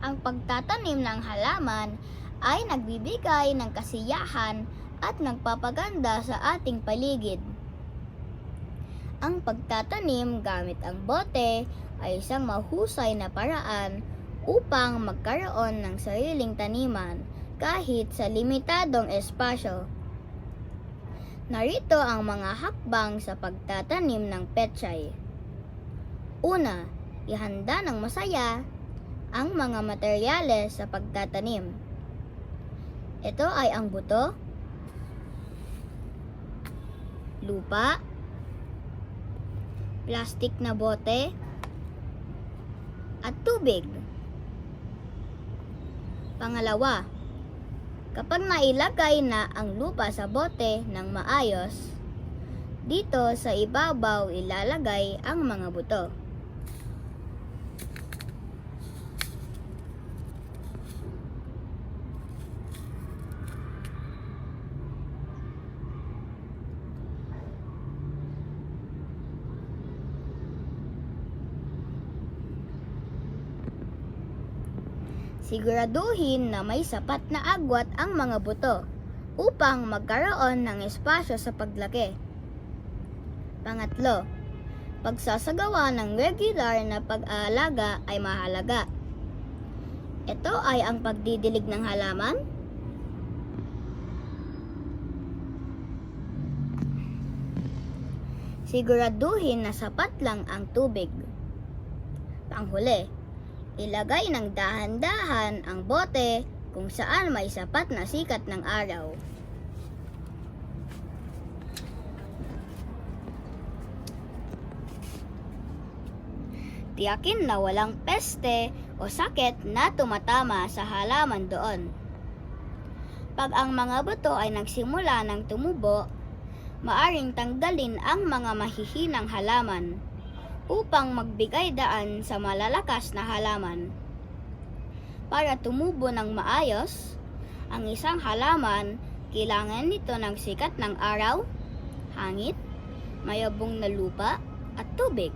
Ang pagtatanim ng halaman ay nagbibigay ng kasiyahan at nagpapaganda sa ating paligid. Ang pagtatanim gamit ang bote ay isang mahusay na paraan upang magkaroon ng sariling taniman kahit sa limitadong espasyo. Narito ang mga hakbang sa pagtatanim ng pechay. Una, ihanda ng masaya ang mga materyales sa pagtatanim. Ito ay ang buto, lupa, plastic na bote, at tubig. Pangalawa, kapag nailagay na ang lupa sa bote ng maayos, dito sa ibabaw ilalagay ang mga buto. Siguraduhin na may sapat na agwat ang mga buto upang magkaroon ng espasyo sa paglaki. Pangatlo, pagsasagawa ng regular na pag-aalaga ay mahalaga. Ito ay ang pagdidilig ng halaman, siguraduhin na sapat lang ang tubig. Panghuli, ilagay ng dahan-dahan ang bote kung saan may sapat na sikat ng araw. Tiyakin na walang peste o sakit na tumatama sa halaman doon. Pag ang mga buto ay nagsimula ng tumubo, maaring tanggalin ang mga mahihinang halaman upang magbigay daan sa malalakas na halaman. Para tumubo ng maayos, ang isang halaman kailangan nito ng sikat ng araw, hangit, mayabong na lupa, at tubig.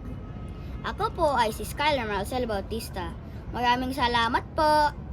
Ako po ay si Skylar Marcel Bautista. Maraming salamat po!